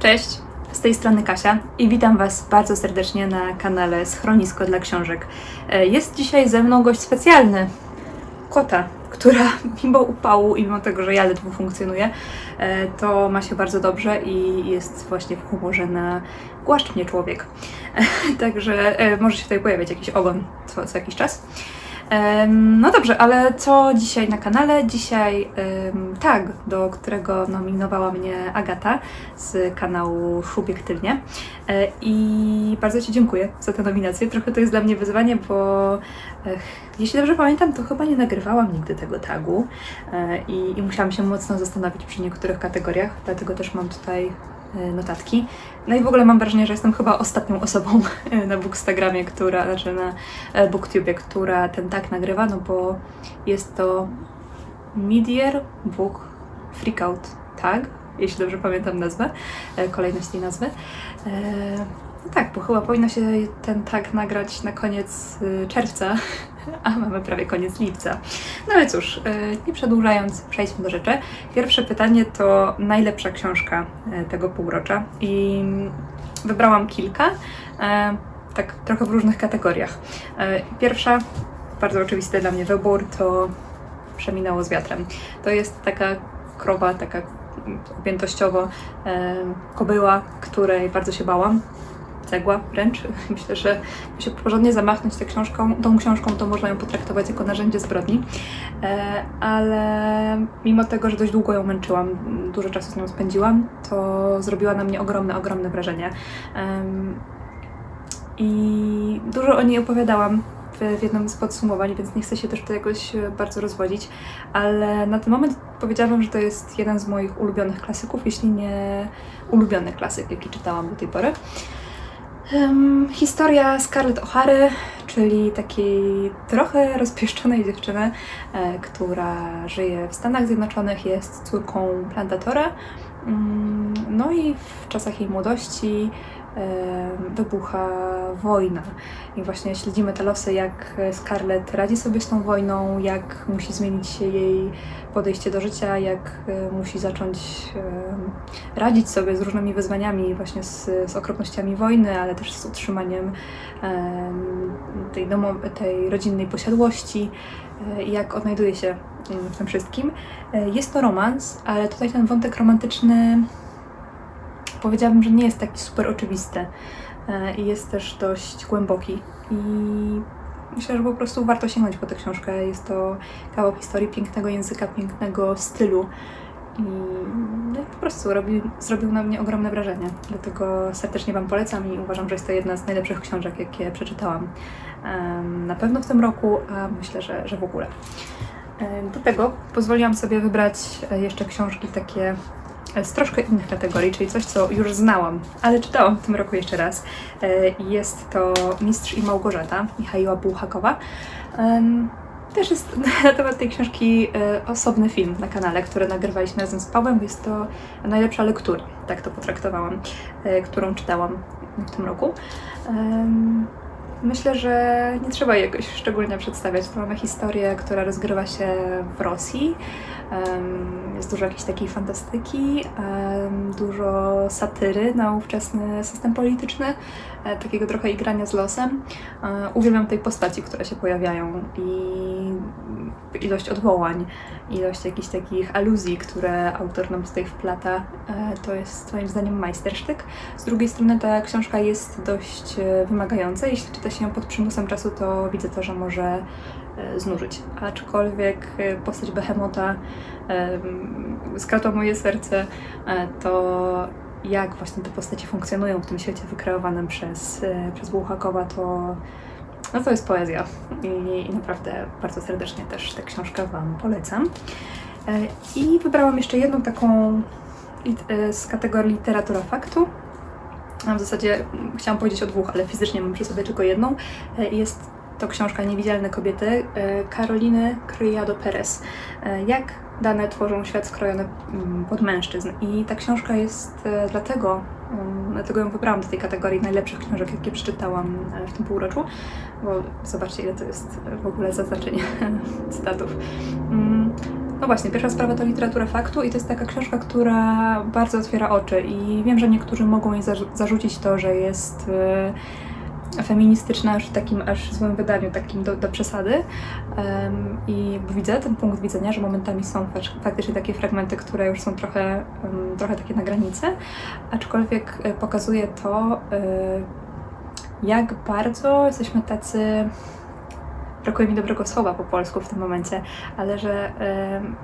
Cześć, z tej strony Kasia i witam Was bardzo serdecznie na kanale Schronisko dla Książek. E, Jest dzisiaj ze mną gość specjalny, kota, która mimo upału i mimo tego, że ja ledwo funkcjonuję, e, to ma się bardzo dobrze i jest właśnie w humorze na głaszcz mnie człowiek. Także e, może się tutaj pojawiać jakiś ogon co, co jakiś czas. No dobrze, ale co dzisiaj na kanale? Dzisiaj tag, do którego nominowała mnie Agata z kanału Subiektywnie. E, I bardzo Ci dziękuję za tę nominację. Trochę to jest dla mnie wyzwanie, bo jeśli dobrze pamiętam, to chyba nie nagrywałam nigdy tego tagu e, i, i musiałam się mocno zastanowić przy niektórych kategoriach, dlatego też mam tutaj notatki. No i w ogóle mam wrażenie, że jestem chyba ostatnią osobą e, na Bookstagramie, która, znaczy na e, Booktubie, która ten tag nagrywa, no bo jest to Midier Book Freakout Tag, jeśli dobrze pamiętam nazwę, e, kolejność tej nazwy. No tak, bo chyba powinno się ten tag nagrać na koniec y, czerwca, a mamy prawie koniec lipca. No ale cóż, y, nie przedłużając, przejdźmy do rzeczy. Pierwsze pytanie to najlepsza książka y, tego półrocza i wybrałam kilka, tak trochę w różnych kategoriach. Pierwsza, bardzo oczywisty dla mnie wybór, to Przeminęło z wiatrem. To jest taka krowa, taka objętościowo e, kobyła, której bardzo się bałam. Cegła wręcz. Myślę, że jakby się porządnie zamachnąć tę książką, tą książką, to można ją potraktować jako narzędzie zbrodni. E, ale mimo tego, że dość długo ją męczyłam, dużo czasu z nią spędziłam, to zrobiła na mnie ogromne, ogromne wrażenie. I dużo o niej opowiadałam w, jednym z podsumowań, więc nie chcę się też tutaj jakoś e, bardzo rozwodzić, ale na ten moment powiedziałabym, że to jest jeden z moich ulubionych klasyków, jeśli nie ulubiony klasyk, jaki czytałam do tej pory. Em, historia Scarlett O'Hary, czyli takiej trochę rozpieszczonej dziewczyny, e, która żyje w Stanach Zjednoczonych, jest córką plantatora. Mm, No i w czasach jej młodości wybucha wojna. I właśnie śledzimy te losy, jak Scarlett radzi sobie z tą wojną, jak musi zmienić się jej podejście do życia, jak e, musi zacząć radzić sobie z różnymi wyzwaniami, właśnie z, z okropnościami wojny, ale też z utrzymaniem em, tej, domo, tej rodzinnej posiadłości, e, jak odnajduje się w tym wszystkim. E, Jest to romans, ale tutaj ten wątek romantyczny powiedziałabym, że nie jest taki super oczywisty e, i jest też dość głęboki. I myślę, że po prostu warto sięgnąć po tę książkę. Jest to kawał historii, pięknego języka, pięknego stylu. I no po prostu robi, zrobił na mnie ogromne wrażenie. Dlatego serdecznie Wam polecam i uważam, że jest to jedna z najlepszych książek, jakie przeczytałam. Na pewno w tym roku, a myślę, że, że w ogóle. Do tego pozwoliłam sobie wybrać e, jeszcze książki takie z troszkę innych kategorii, czyli coś, co już znałam, ale czytałam w tym roku jeszcze raz. E, Jest to Mistrz i Małgorzata Michaiła Bułhakowa. Też jest na temat tej książki e, osobny film na kanale, który nagrywaliśmy razem z Pawłem. Jest to najlepsza lektura, tak to potraktowałam, e, którą czytałam w tym roku. Myślę, że nie trzeba jej jakoś szczególnie przedstawiać. To mamy historię, która rozgrywa się w Rosji. Jest dużo jakiejś takiej fantastyki, dużo satyry na ówczesny system polityczny, e, takiego trochę igrania z losem. E, Uwielbiam tej postaci, które się pojawiają i ilość odwołań, ilość jakichś takich aluzji, które autor nam tutaj wplata, e, to jest moim zdaniem majstersztyk. Z drugiej strony ta książka jest dość wymagająca. Jeśli czyta się ją pod przymusem czasu, to widzę to, że może znużyć. Aczkolwiek e, postać Behemota em, skradła moje serce, e, to jak właśnie te postacie funkcjonują w tym świecie wykreowanym przez, e, przez Bułhakowa, to no to jest poezja I, i naprawdę bardzo serdecznie też tę książkę Wam polecam. E, I wybrałam jeszcze jedną taką e, z kategorii literatura faktu. W zasadzie chciałam powiedzieć o dwóch, ale fizycznie mam przy sobie tylko jedną. E, Jest to książka Niewidzialne kobiety e, Karoliny Kryjado Perez. E, Jak dane tworzą świat skrojony mm, pod mężczyzn. I ta książka jest e, dlatego, mm, dlatego ją wybrałam do tej kategorii najlepszych książek, jakie przeczytałam w tym półroczu, bo zobaczcie, ile to jest w ogóle zaznaczenie cytatów. Mm, no właśnie, pierwsza sprawa to literatura faktu i to jest taka książka, która bardzo otwiera oczy i wiem, że niektórzy mogą jej zarzu- zarzucić to, że jest feministyczna aż w takim aż złym wydaniu, takim do, do przesady. Em, i widzę ten punkt widzenia, że momentami są fak- faktycznie takie fragmenty, które już są trochę, em, trochę takie na granicy, aczkolwiek e, pokazuje to, e, jak bardzo jesteśmy tacy brakuje mi dobrego słowa po polsku w tym momencie, ale że em,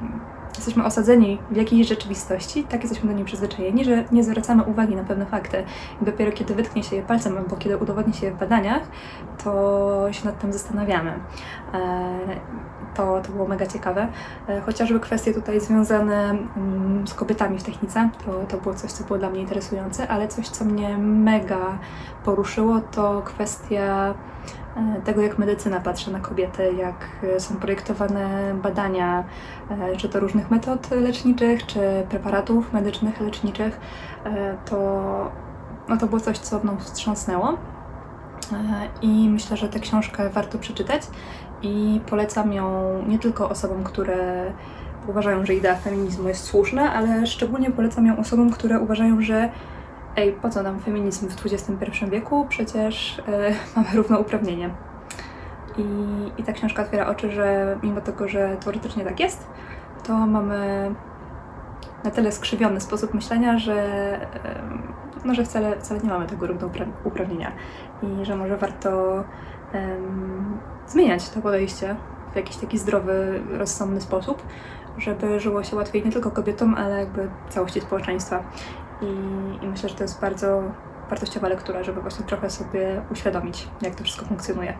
jesteśmy osadzeni w jakiejś rzeczywistości, tak jesteśmy do niej przyzwyczajeni, że nie zwracamy uwagi na pewne fakty. I dopiero kiedy wytknie się je palcem albo kiedy udowodni się je w badaniach, to się nad tym zastanawiamy. E, To, to było mega ciekawe. E, Chociażby kwestie tutaj związane mm, z kobietami w technice, to, to było coś, co było dla mnie interesujące, ale coś, co mnie mega poruszyło, to kwestia tego, jak medycyna patrzy na kobiety, jak e, są projektowane badania, e, czy to różnych metod leczniczych, czy preparatów medycznych leczniczych, e, to, no to było coś, co mną wstrząsnęło. E, I myślę, że tę książkę warto przeczytać i polecam ją nie tylko osobom, które uważają, że idea feminizmu jest słuszna, ale szczególnie polecam ją osobom, które uważają, że ej, po co nam feminizm w XXI wieku? Przecież e, mamy równouprawnienie. I, I ta książka otwiera oczy, że mimo tego, że teoretycznie tak jest, to mamy na tyle skrzywiony sposób myślenia, że, em, no, że wcale, wcale nie mamy tego równouprawnienia i że może warto zmieniać to podejście w jakiś taki zdrowy, rozsądny sposób, żeby żyło się łatwiej nie tylko kobietom, ale jakby całości społeczeństwa. I, I myślę, że to jest bardzo wartościowa lektura, żeby właśnie trochę sobie uświadomić, jak to wszystko funkcjonuje.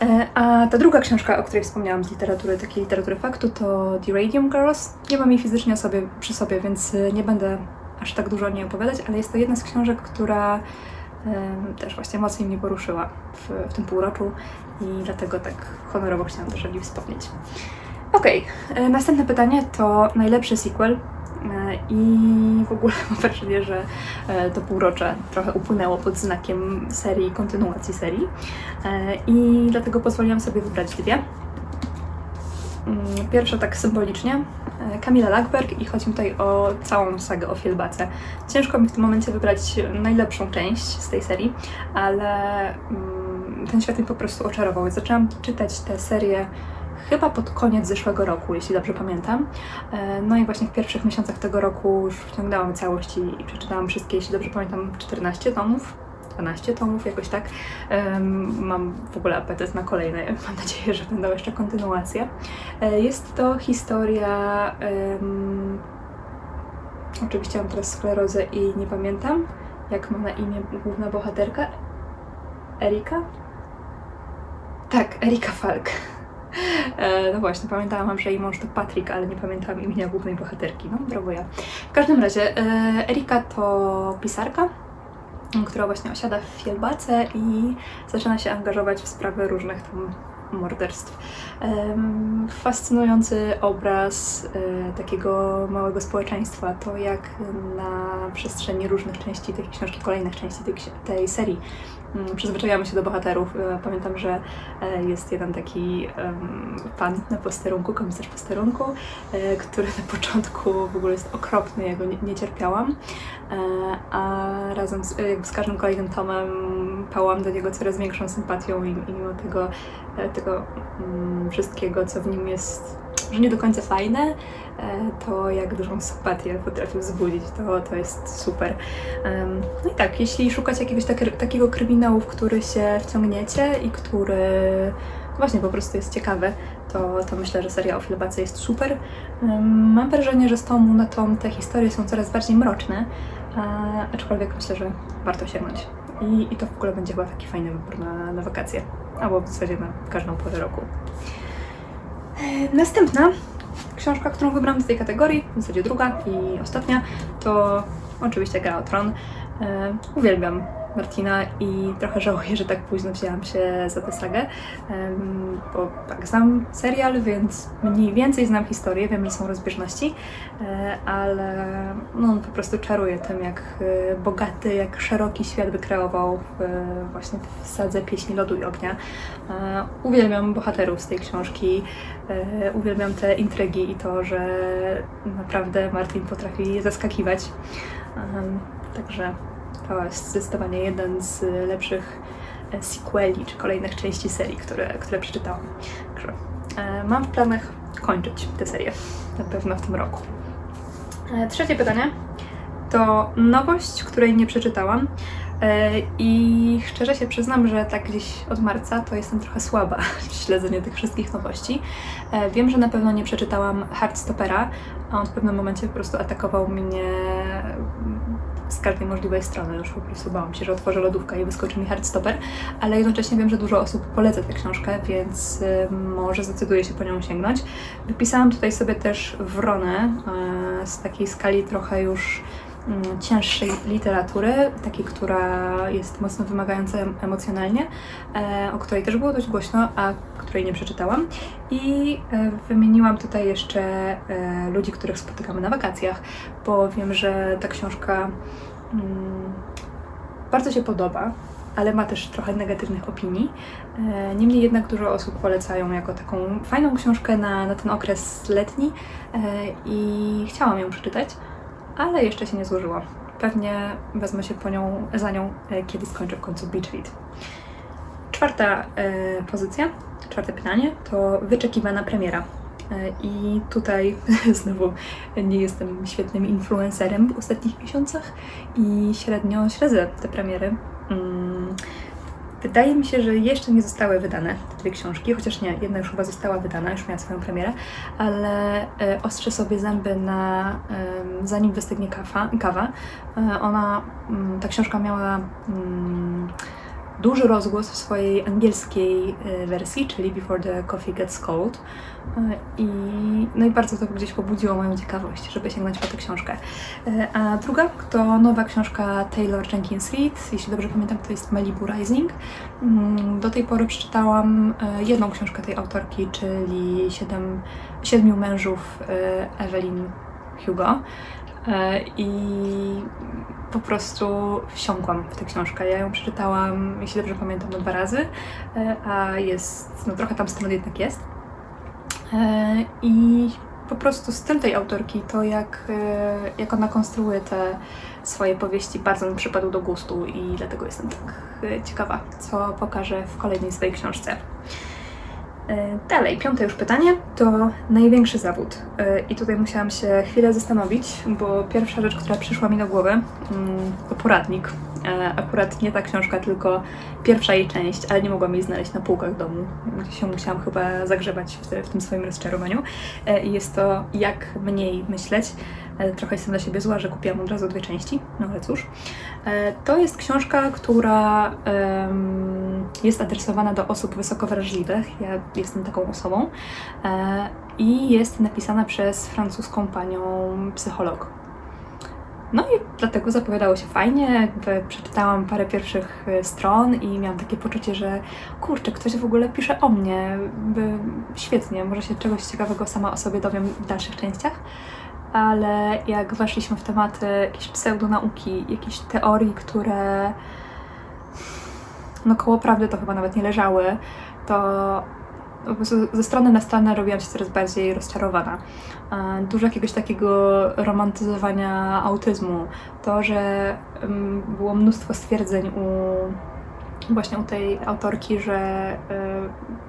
E, A ta druga książka, o której wspomniałam z literatury, takiej literatury faktu, to The Radium Girls. Nie mam jej fizycznie sobie, przy sobie, więc y, nie będę aż tak dużo o niej opowiadać, ale jest to jedna z książek, która em, też właśnie mocniej mnie poruszyła w, w tym półroczu i dlatego tak honorowo chciałam też o niej wspomnieć. Okej, e, następne pytanie to najlepszy sequel. E, I w ogóle mam wrażenie, że e, to półrocze trochę upłynęło pod znakiem serii, kontynuacji serii. E, I dlatego pozwoliłam sobie wybrać dwie. Mm, Pierwsza tak symbolicznie, Kamila Lackberg i chodzi mi tutaj o całą sagę o Fielbace. Ciężko mi w tym momencie wybrać najlepszą część z tej serii, ale mm, ten świat mnie po prostu oczarował. Zaczęłam czytać tę serię chyba pod koniec zeszłego roku, jeśli dobrze pamiętam. E, No i właśnie w pierwszych miesiącach tego roku już wciągnęłam całość i, i przeczytałam wszystkie, jeśli dobrze pamiętam, 14 tomów. 12 tomów, jakoś tak. Mam w ogóle apetyt na kolejne. Mam nadzieję, że będą jeszcze kontynuacje. E, Jest to historia. em, Oczywiście mam teraz sklerozę i nie pamiętam, jak ma na imię główna bohaterka. Erika? Tak, Erika Falk. E, No właśnie, pamiętałam, że jej mąż to Patrick, ale nie pamiętałam imienia głównej bohaterki. No, brawo ja. W każdym razie, e, Erika to pisarka, która właśnie osiada w Fielbace i zaczyna się angażować w sprawy różnych tam morderstw. Em, Fascynujący obraz e, takiego małego społeczeństwa, to jak na przestrzeni różnych części tej książki, kolejnych części tej, tej serii przyzwyczajamy się do bohaterów. E, Pamiętam, że e, jest jeden taki pan na posterunku, komisarz posterunku, e, który na początku w ogóle jest okropny, ja go nie, nie cierpiałam, a razem z, z każdym kolejnym tomem pałam do niego coraz większą sympatią i, i mimo tego, tego mm, wszystkiego, co w nim jest, że nie do końca fajne, to jak dużą sympatię potrafił wzbudzić, to, to jest super. No i tak, jeśli szukać jakiegoś takie, takiego kryminału, w który się wciągniecie i który właśnie po prostu jest ciekawy, to, to myślę, że seria o Filbace jest super. Mam wrażenie, że z tomu na tom te historie są coraz bardziej mroczne, aczkolwiek myślę, że warto sięgnąć. I, I to w ogóle będzie chyba taki fajny wybór na, na wakacje, albo w zasadzie na każdą porę roku. E, Następna książka, którą wybrałam do tej kategorii, w zasadzie druga i ostatnia, to oczywiście Gra o Tron. E, uwielbiam Martina i trochę żałuję, że tak późno wzięłam się za tę sagę, bo tak, znam serial, więc mniej więcej znam historię, wiem, że są rozbieżności, e, ale no, on po prostu czaruje tym, jak e, bogaty, jak szeroki świat wykreował właśnie w sadze Pieśni Lodu i Ognia. E, Uwielbiam bohaterów z tej książki, uwielbiam te intrygi i to, że naprawdę Martin potrafi zaskakiwać. Także to jest zdecydowanie jeden z lepszych e, sequeli czy kolejnych części serii, które, które przeczytałam. Także mam w planach kończyć tę serię na pewno w tym roku. E, Trzecie pytanie to nowość, której nie przeczytałam. E, I szczerze się przyznam, że tak gdzieś od marca to jestem trochę słaba w śledzeniu tych wszystkich nowości. Wiem, że na pewno nie przeczytałam Heartstoppera, a on w pewnym momencie po prostu atakował mnie z każdej możliwej strony. Już po prostu bałam się, że otworzę lodówkę i wyskoczy mi Heartstopper, ale jednocześnie wiem, że dużo osób poleca tę książkę, więc y, może zdecyduję się po nią sięgnąć. Wypisałam tutaj sobie też Wronę y, z takiej skali trochę już cięższej literatury, takiej, która jest mocno wymagająca em- emocjonalnie, e, o której też było dość głośno, a której nie przeczytałam. I e, wymieniłam tutaj jeszcze e, ludzi, których spotykamy na wakacjach, bo wiem, że ta książka mm, bardzo się podoba, ale ma też trochę negatywnych opinii. Niemniej jednak dużo osób polecają jako taką fajną książkę na, na ten okres letni i chciałam ją przeczytać, ale jeszcze się nie złożyło. Pewnie wezmę się po nią, za nią, e, kiedy skończę w końcu Beach Read. Czwarta e, pozycja, czwarte pytanie to wyczekiwana premiera. E, I tutaj znowu nie jestem świetnym influencerem w ostatnich miesiącach i średnio śledzę te premiery. Wydaje mi się, że jeszcze nie zostały wydane te dwie książki, chociaż nie, jedna już chyba została wydana, już miała swoją premierę, ale e, ostrzę sobie zęby na zanim wystygnie kawa. kawa. E, ona, mm, ta książka miała mm, duży rozgłos w swojej angielskiej e, wersji, czyli Before the Coffee Gets Cold. E, I, no i bardzo to gdzieś pobudziło moją ciekawość, żeby sięgnąć po tę książkę. E, A druga to nowa książka Taylor Jenkins Reid, jeśli dobrze pamiętam, to jest Malibu Rising. Mm, Do tej pory przeczytałam jedną książkę tej autorki, czyli Siedem, Siedmiu mężów Evelyn Hugo. E, I po prostu wsiąkłam w tę książkę. Ja ją przeczytałam, jeśli dobrze pamiętam, dwa razy, e, a jest, no trochę tam stron jednak jest. E, I po prostu styl tej autorki, to jak, jak ona konstruuje te swoje powieści, bardzo mi przypadł do gustu i dlatego jestem tak ciekawa, co pokaże w kolejnej swojej książce. E, Dalej, piąte już pytanie to największy zawód. E, I tutaj musiałam się chwilę zastanowić, bo pierwsza rzecz, która przyszła mi do głowy, mm, to poradnik. E, Akurat nie ta książka, tylko pierwsza jej część, ale nie mogłam jej znaleźć na półkach domu. Gdzieś się musiałam chyba zagrzebać w, w tym swoim rozczarowaniu. E, jest to Jak mniej myśleć. E, Trochę jestem dla siebie zła, że kupiłam od razu dwie części, no ale cóż. To jest książka, która jest adresowana do osób wysoko wrażliwych. Ja jestem taką osobą. I jest napisana przez francuską panią psycholog. No i dlatego zapowiadało się fajnie. Jakby przeczytałam parę pierwszych e, stron i miałam takie poczucie, że kurczę, ktoś w ogóle pisze o mnie. Świetnie, może się czegoś ciekawego sama o sobie dowiem w dalszych częściach ale jak weszliśmy w tematy jakiejś pseudonauki, jakichś teorii, które no koło prawdy to chyba nawet nie leżały, to po prostu ze strony na stronę robiłam się coraz bardziej rozczarowana. Dużo jakiegoś takiego romantyzowania autyzmu. To, że mm, było mnóstwo stwierdzeń u właśnie u tej autorki, że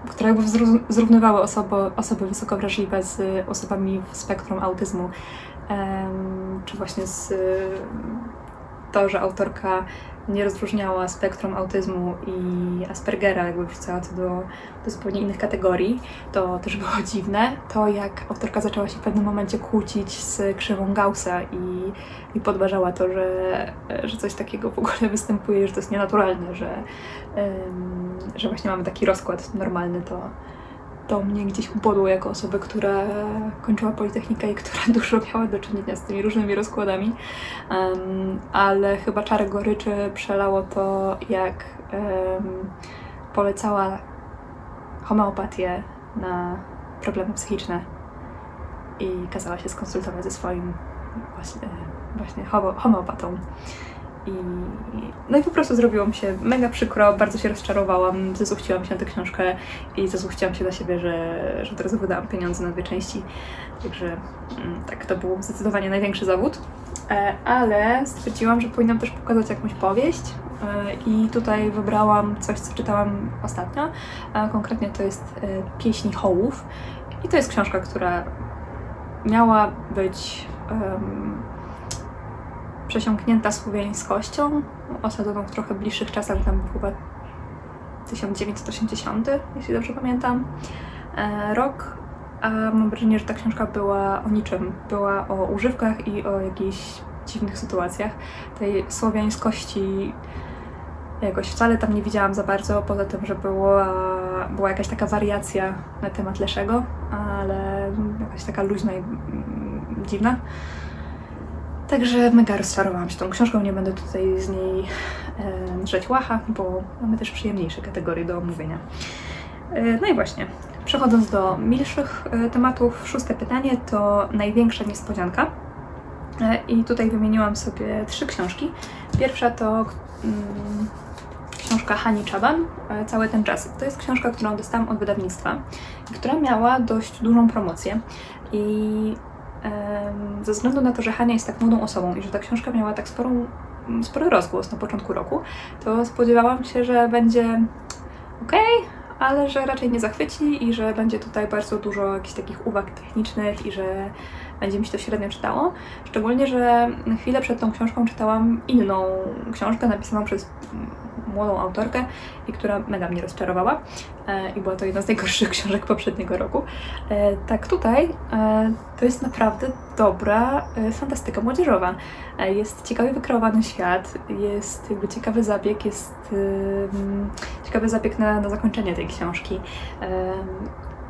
y, które jakby zrównywały osoby, osoby wysoko wrażliwe z osobami w spektrum autyzmu. Czy właśnie z to, że autorka nie rozróżniała spektrum autyzmu i Aspergera, jakby wrzucała to do, do zupełnie innych kategorii, to też było dziwne. To, jak autorka zaczęła się w pewnym momencie kłócić z krzywą Gaussa i, i podważała to, że, że coś takiego w ogóle występuje, że to jest nienaturalne, że, że właśnie mamy taki rozkład normalny, to, to mnie gdzieś upodło jako osoby, która kończyła Politechnikę i która dużo miała do czynienia z tymi różnymi rozkładami. Em, ale chyba czarę goryczy przelało to, jak em, polecała homeopatię na problemy psychiczne i kazała się skonsultować ze swoim właśnie, właśnie homeopatą. I, no i po prostu zrobiło mi się mega przykro, bardzo się rozczarowałam, zezuchciłam się na tę książkę i zezuchciłam się na siebie, że, że od razu wydałam pieniądze na dwie części. Także mm, tak, to był zdecydowanie największy zawód. E, Ale stwierdziłam, że powinnam też pokazać jakąś powieść e, i tutaj wybrałam coś, co czytałam ostatnio. Konkretnie to jest e, Pieśni Hołów i to jest książka, która miała być em, przesiąknięta słowiańskością, osadzoną w trochę bliższych czasach, tam był chyba 1980, jeśli dobrze pamiętam, e, rok. A mam wrażenie, że ta książka była o niczym. Była o używkach i o jakichś dziwnych sytuacjach. Tej słowiańskości jakoś wcale tam nie widziałam za bardzo, poza tym, że była, była jakaś taka wariacja na temat Leszego, ale jakaś taka luźna i mm, dziwna. Także mega rozczarowałam się tą książką, nie będę tutaj z niej e, drzeć łacha, bo mamy też przyjemniejsze kategorie do omówienia. E, no i właśnie, przechodząc do milszych e, tematów, szóste pytanie to największa niespodzianka. E, I tutaj wymieniłam sobie trzy książki. Pierwsza to mm, książka Hani Czaban, e, Cały ten czas. To jest książka, którą dostałam od wydawnictwa, która miała dość dużą promocję. I ze względu na to, że Hania jest tak młodą osobą i że ta książka miała tak sporą, spory rozgłos na początku roku, to spodziewałam się, że będzie okej, ale że raczej nie zachwyci i że będzie tutaj bardzo dużo jakichś takich uwag technicznych i że będzie mi się to średnio czytało. Szczególnie, że chwilę przed tą książką czytałam inną książkę napisaną przez młodą autorkę i która mega mnie rozczarowała. E, I była to jedna z najgorszych książek poprzedniego roku. E, tak tutaj e, to jest naprawdę dobra fantastyka młodzieżowa. Jest ciekawie wykreowany świat, jest jakby ciekawy zabieg, jest ciekawy zabieg na, na zakończenie tej książki.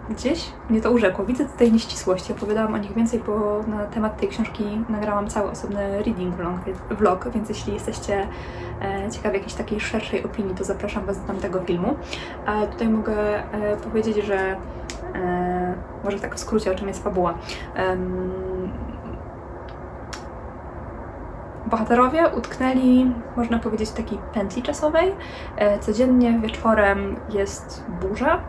Gdzieś mnie to urzekło. Widzę tutaj nieścisłości. Opowiadałam o nich więcej, bo na temat tej książki nagrałam cały osobny reading vlog, więc jeśli jesteście e, ciekawi jakiejś takiej szerszej opinii, to zapraszam Was do tamtego filmu. A tutaj mogę e, powiedzieć, że e, może tak w skrócie, o czym jest fabuła. Bohaterowie utknęli, można powiedzieć, w takiej pętli czasowej. Codziennie wieczorem jest burza,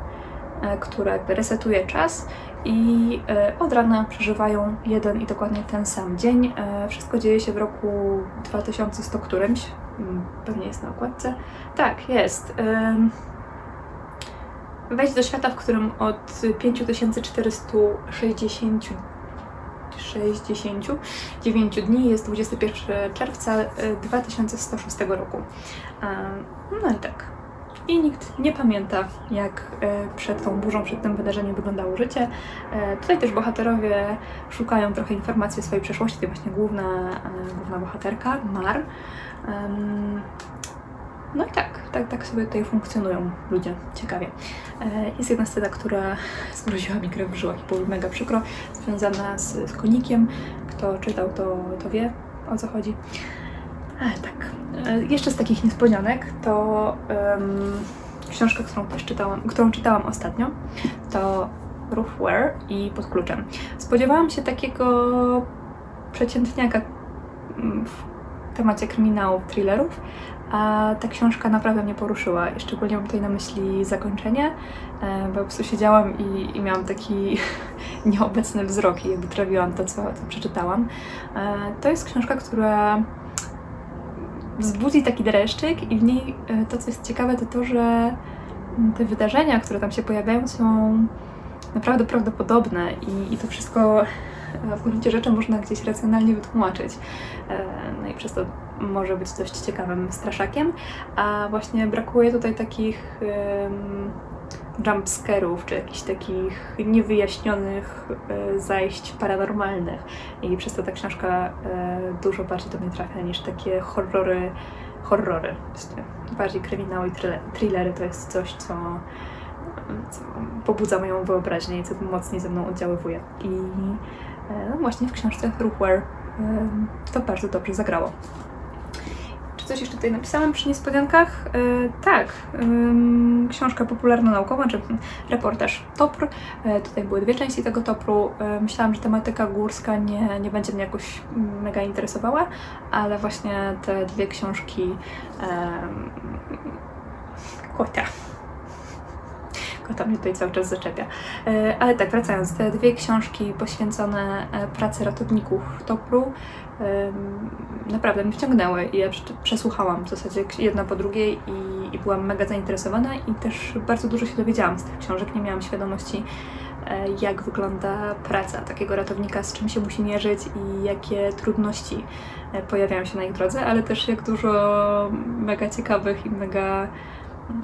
e, jakby resetuje czas i e, od rana przeżywają jeden i dokładnie ten sam dzień. E, Wszystko dzieje się w roku 2100 którymś. Mm, Pewnie jest na okładce. Tak, jest. Wejdź do świata, w którym od 5460 69 dni jest 21 czerwca e, 2106 roku. No i tak. I nikt nie pamięta, jak e, przed tą burzą, przed tym wydarzeniem wyglądało życie. E, Tutaj też bohaterowie szukają trochę informacji o swojej przeszłości. To właśnie główna, e, główna bohaterka, Mar. No i tak, tak, tak sobie tutaj funkcjonują ludzie. Ciekawie. Jest jedna scena, która zmroziła mi krew w żyłach i było mega przykro, związana z, z konikiem. Kto czytał, to, to wie o co chodzi. Ale tak. E, Jeszcze z takich niespodzianek to em, książka, którą też czytałam, którą czytałam ostatnio, to Roofware i Pod kluczem. Spodziewałam się takiego przeciętniaka mm, w temacie kryminałów, thrillerów, a ta książka naprawdę mnie poruszyła szczególnie mam tutaj na myśli zakończenie, e, bo po prostu siedziałam i, i miałam taki nieobecny wzrok i jakby trawiłam to, co, co przeczytałam. E, To jest książka, która wzbudzi taki dreszczyk i w niej e, to, co jest ciekawe, to to, że te wydarzenia, które tam się pojawiają, są naprawdę prawdopodobne i, i to wszystko e, w gruncie rzeczy można gdzieś racjonalnie wytłumaczyć. E, No i przez to może być dość ciekawym straszakiem, a właśnie brakuje tutaj takich jumpscarów, czy jakichś takich niewyjaśnionych e, zajść paranormalnych. I przez to ta książka e, dużo bardziej do mnie trafia niż takie horrory, horrory. Bardziej kryminały i thrille- thrillery to jest coś, co, co pobudza moją wyobraźnię i co mocniej ze mną oddziaływuje. I e, no właśnie w książce e, to bardzo dobrze zagrało. Coś jeszcze tutaj napisałam przy niespodziankach? E, tak, książka popularno-naukowa, czy mm, reportaż Topr. E, tutaj były dwie części tego Topru. E, myślałam, że tematyka górska nie, nie będzie mnie jakoś mega interesowała, ale właśnie te dwie książki em, kota. Kota mnie tutaj cały czas zaczepia. E, Ale tak, wracając, te dwie książki poświęcone e, pracy ratowników Topru naprawdę mnie wciągnęły i ja prze- przesłuchałam w zasadzie jedna po drugiej i, i byłam mega zainteresowana i też bardzo dużo się dowiedziałam z tych książek. Nie miałam świadomości, e, jak wygląda praca takiego ratownika, z czym się musi mierzyć i jakie trudności pojawiają się na ich drodze, ale też jak dużo mega ciekawych i mega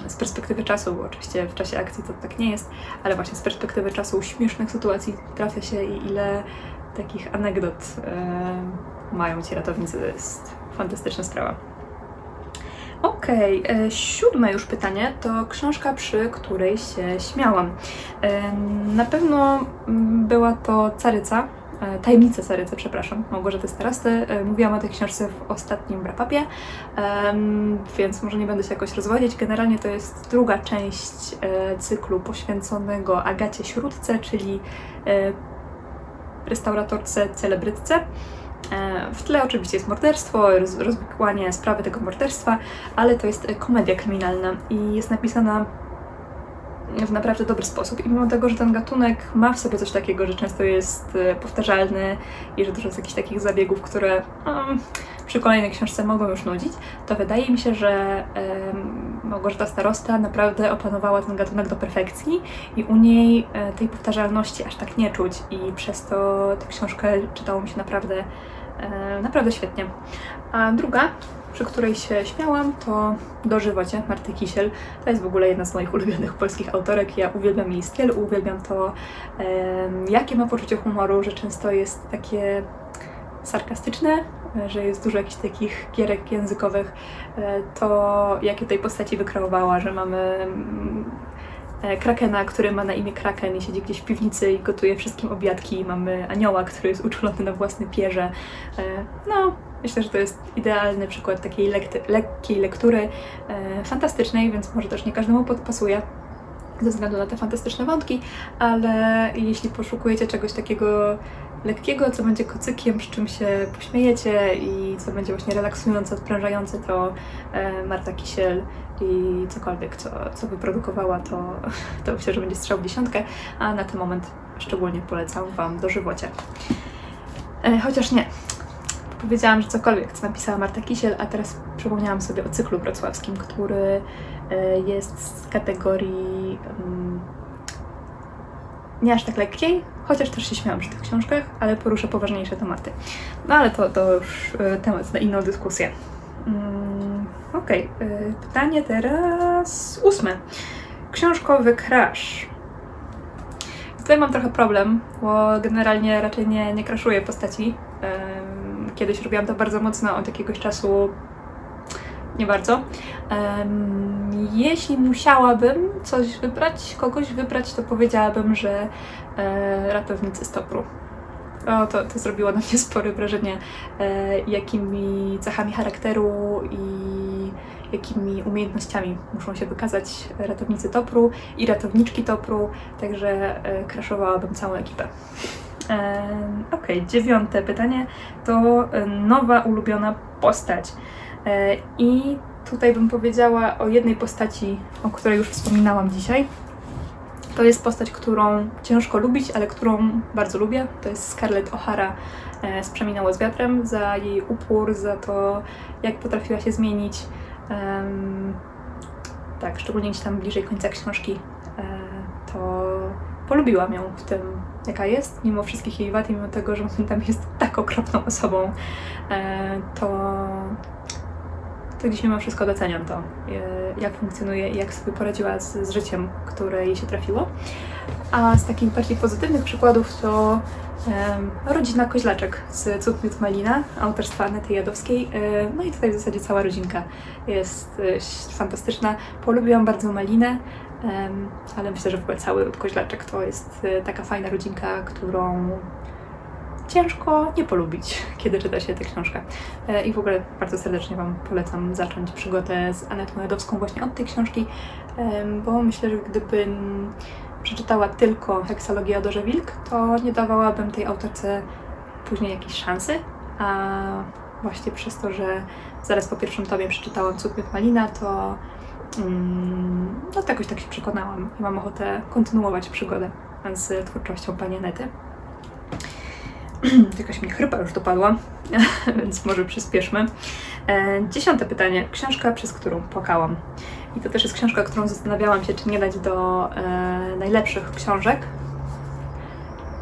z perspektywy czasu, bo oczywiście w czasie akcji to tak nie jest, ale właśnie z perspektywy czasu śmiesznych sytuacji trafia się i ile takich anegdot e, mają ci ratownicy. To jest fantastyczna sprawa. Okej, e, siódme już pytanie to książka, przy której się śmiałam. E, na pewno mm, była to Caryca, Tajemnice Carycy, przepraszam, Małgorzaty Starosty. E, Mówiłam o tej książce w ostatnim wrap-upie, em, więc może nie będę się jakoś rozwodzić. Generalnie to jest druga część e, cyklu poświęconego Agacie Śródce, czyli e, restauratorce, celebrytce. E, W tle oczywiście jest morderstwo, roz, rozwikłanie sprawy tego morderstwa, ale to jest e, komedia kryminalna i jest napisana w naprawdę dobry sposób. I mimo tego, że ten gatunek ma w sobie coś takiego, że często jest e, powtarzalny i że dużo jest jakichś takich zabiegów, które em, przy kolejnej książce mogą już nudzić, to wydaje mi się, że em, Małgorzata Starosta naprawdę opanowała ten gatunek do perfekcji i u niej e, tej powtarzalności aż tak nie czuć i przez to tę książkę czytało mi się naprawdę, e, naprawdę świetnie. A druga, przy której się śmiałam, to Dożywocie Marty Kisiel. To jest w ogóle jedna z moich ulubionych polskich autorek. Ja uwielbiam jej styl, uwielbiam to, jakie ma poczucie humoru, że często jest takie sarkastyczne, że jest dużo jakichś takich gierek językowych, e, to jakie tej postaci wykreowała, że mamy mm, e, Krakena, który ma na imię Kraken i siedzi gdzieś w piwnicy i gotuje wszystkim obiadki. Mamy anioła, który jest uczulony na własne pierze. E, No, myślę, że to jest idealny przykład takiej lekkiej lektury, e, fantastycznej, więc może też nie każdemu podpasuje ze względu na te fantastyczne wątki, ale jeśli poszukujecie czegoś takiego lekkiego, co będzie kocykiem, przy czym się pośmiejecie i co będzie właśnie relaksujące, odprężające, to e, Marta Kisiel i cokolwiek, co, co wyprodukowała, to, to myślę, że będzie strzał w dziesiątkę, a na ten moment szczególnie polecam Wam dożywocie. E, chociaż nie. Powiedziałam, że cokolwiek, co napisała Marta Kisiel, a teraz przypomniałam sobie o cyklu wrocławskim, który e, jest z kategorii mm, nie aż tak lekkiej, chociaż też się śmiałam przy tych książkach, ale porusza poważniejsze tematy. No ale to, to już e, temat na inną dyskusję. Mm, Okej, e, pytanie teraz ósme. Książkowy crash. Tutaj mam trochę problem, bo generalnie raczej nie, nie crashuję postaci. Kiedyś robiłam to bardzo mocno, od jakiegoś czasu nie bardzo. Em, jeśli musiałabym coś wybrać, kogoś wybrać, to powiedziałabym, że e, ratownicy stopru. O, to, to zrobiło na mnie spore wrażenie, e, jakimi cechami charakteru i jakimi umiejętnościami muszą się wykazać ratownicy Topru i ratowniczki Topru, także e, kraszowałabym całą ekipę. Okej, dziewiąte pytanie to e, nowa ulubiona postać. E, I tutaj bym powiedziała o jednej postaci, o której już wspominałam dzisiaj. To jest postać, którą ciężko lubić, ale którą bardzo lubię. To jest Scarlett O'Hara e, z z wiatrem, za jej upór, za to, jak potrafiła się zmienić. Tak, szczególnie gdzieś tam bliżej końca książki, to polubiłam ją w tym, jaka jest, mimo wszystkich jej wad i mimo tego, że tam jest tak okropną osobą, e, to, to gdzieś mimo wszystko doceniam to, e, jak funkcjonuje i jak sobie poradziła z, z życiem, które jej się trafiło. A z takich bardziej pozytywnych przykładów to em, rodzina Koźlaczek z Cud Miód Malina, autorstwa Anety Jadowskiej. E, no i tutaj w zasadzie cała rodzinka jest e, fantastyczna. Polubiłam bardzo Malinę. Ale myślę, że w ogóle cały Koźlaczek to jest e, taka fajna rodzinka, którą ciężko nie polubić, kiedy czyta się tę książkę. E, I w ogóle bardzo serdecznie Wam polecam zacząć przygodę z Anetą Jadowską właśnie od tej książki, bo myślę, że gdybym przeczytała tylko Heksalogię Adorze Wilk, to nie dawałabym tej autorce później jakiejś szansy, a właśnie przez to, że zaraz po pierwszym tomie przeczytałam Miód Malina, to no to jakoś tak się przekonałam i mam ochotę kontynuować przygodę z twórczością pani Anety. Jakaś mi chrypa już dopadła, więc może przyspieszmy. E, dziesiąte pytanie. Książka, przez którą płakałam. I to też jest książka, którą zastanawiałam się, czy nie dać do e, najlepszych książek.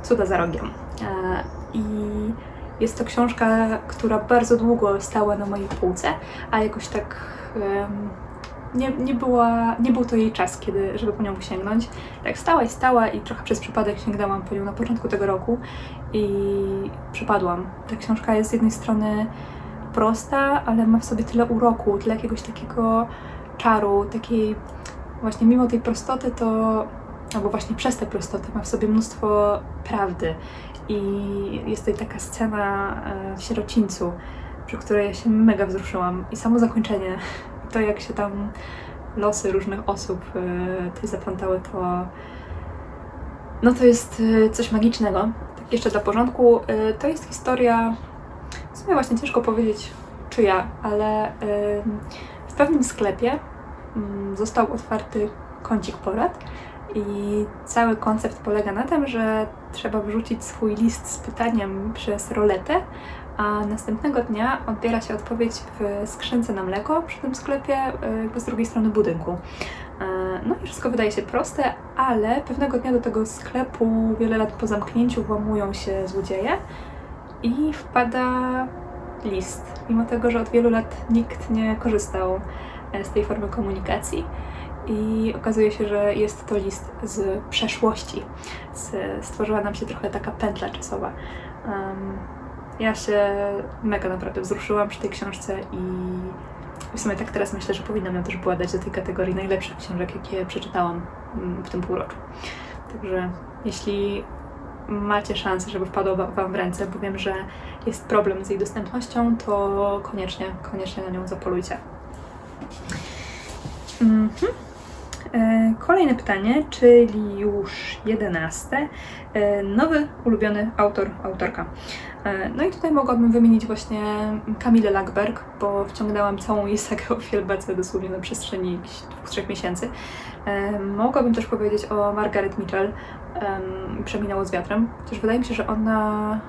Cuda za rogiem. E, I jest to książka, która bardzo długo stała na mojej półce, a jakoś tak em, nie, nie, była, nie był to jej czas, kiedy, żeby po nią sięgnąć. Tak stała i stała i trochę przez przypadek sięgnęłam po nią na początku tego roku i przypadłam. Ta książka jest z jednej strony prosta, ale ma w sobie tyle uroku, tyle jakiegoś takiego czaru, takiej właśnie mimo tej prostoty to, albo właśnie przez tę prostotę ma w sobie mnóstwo prawdy i jest tutaj taka scena e, w sierocińcu, przy której ja się mega wzruszyłam i samo zakończenie, to jak się tam losy różnych osób e, tutaj zaplątały, to no to jest e, coś magicznego. Tak jeszcze dla porządku, e, to jest historia, w sumie właśnie ciężko powiedzieć czyja, ale w pewnym sklepie mm, został otwarty kącik porad i cały koncept polega na tym, że trzeba wrzucić swój list z pytaniem przez roletę, a następnego dnia odbiera się odpowiedź w skrzynce na mleko przy tym sklepie e, jakby z drugiej strony budynku. E, No i wszystko wydaje się proste, ale pewnego dnia do tego sklepu wiele lat po zamknięciu włamują się złodzieje i wpada list, mimo tego, że od wielu lat nikt nie korzystał e, z tej formy komunikacji. I okazuje się, że jest to list z przeszłości. Stworzyła nam się trochę taka pętla czasowa. Em, ja się mega naprawdę wzruszyłam przy tej książce i w sumie tak teraz myślę, że powinnam ją też była dać do tej kategorii najlepszych książek, jakie przeczytałam mm, w tym półroczu. Także jeśli macie szansę, żeby wpadła wa- Wam w ręce, bo wiem, że jest problem z jej dostępnością, to koniecznie, koniecznie na nią zapolujcie. Mhm. E, Kolejne pytanie, czyli już jedenaste. E, Nowy ulubiony autor, autorka. E, No i tutaj mogłabym wymienić właśnie Kamilę Lackberg, bo wciągnęłam całą jej sagę o Fielbace dosłownie na przestrzeni dwóch, trzech miesięcy. Mogłabym też powiedzieć o Margaret Mitchell, em, Przeminęło z wiatrem, chociaż wydaje mi się, że ona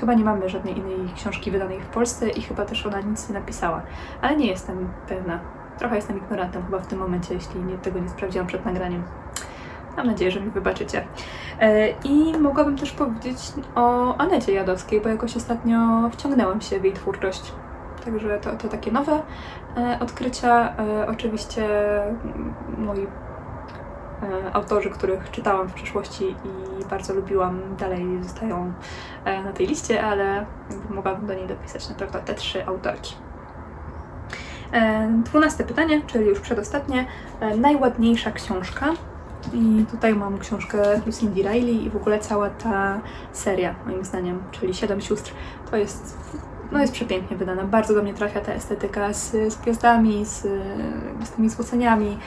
chyba nie mamy żadnej innej książki wydanej w Polsce i chyba też ona nic nie napisała, ale nie jestem pewna. Trochę jestem ignorantem chyba w tym momencie, jeśli nie, tego nie sprawdziłam przed nagraniem. Mam nadzieję, że mi wybaczycie. E, I mogłabym też powiedzieć o Anecie Jadowskiej, bo jakoś ostatnio wciągnęłam się w jej twórczość. Także to, to takie nowe e, odkrycia. E, oczywiście moi autorzy, których czytałam w przeszłości i bardzo lubiłam, dalej zostają na tej liście, ale mogłabym do niej dopisać na pewno te trzy autorki. E, Dwunaste pytanie, czyli już przedostatnie. E, Najładniejsza książka. I tutaj mam książkę Lucindy Riley i w ogóle cała ta seria, moim zdaniem, czyli Siedem sióstr. To jest, no jest przepięknie wydana. Bardzo do mnie trafia ta estetyka z, z gwiazdami, z, z tymi złoceniami.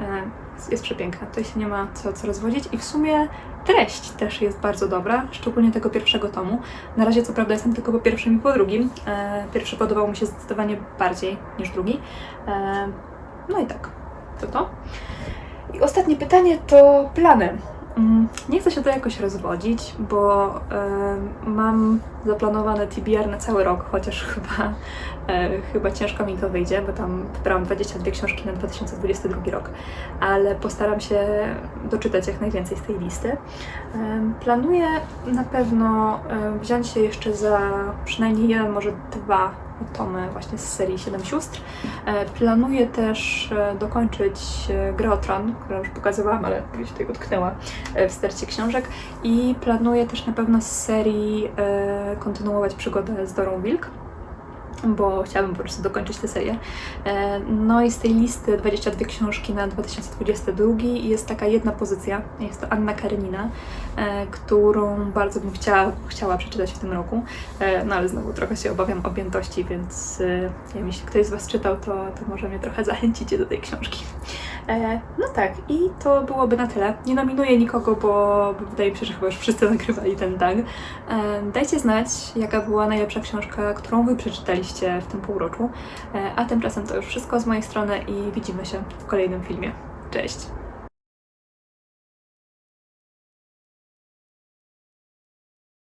E, Jest przepiękna. Tutaj się nie ma co, co rozwodzić. I w sumie treść też jest bardzo dobra, szczególnie tego pierwszego tomu. Na razie co prawda jestem tylko po pierwszym i po drugim. E, Pierwszy podobał mi się zdecydowanie bardziej niż drugi. E, No i tak, to to. I ostatnie pytanie to plany. Mm, Nie chcę się to jakoś rozwodzić, bo mam zaplanowane TBR na cały rok, chociaż chyba, e, chyba ciężko mi to wyjdzie, bo tam wybrałam 22 książki na 2022 rok, ale postaram się doczytać jak najwięcej z tej listy. E, Planuję na pewno e, wziąć się jeszcze za przynajmniej jeden, może dwa tomy właśnie z serii Siedem Sióstr. E, Planuję też e, dokończyć e, Grę o Tron, którą już pokazywałam, ale gdzieś tutaj utknęła w stercie książek. I planuję też na pewno z serii kontynuować przygodę z Dorą Wilk. bo chciałabym po prostu dokończyć tę serię. E, No i z tej listy 22 książki na 2022 jest taka jedna pozycja, jest to Anna Karenina, e, którą bardzo bym chciała, chciała przeczytać w tym roku, E, no ale znowu trochę się obawiam objętości, więc jeśli ktoś z Was czytał, to, to może mnie trochę zachęcicie do tej książki. E, No tak, i to byłoby na tyle. Nie nominuję nikogo, bo wydaje mi się, że chyba już wszyscy nagrywali ten tag. E, Dajcie znać, jaka była najlepsza książka, którą Wy przeczytaliście w tym półroczu. E, A tymczasem to już wszystko z mojej strony i widzimy się w kolejnym filmie. Cześć!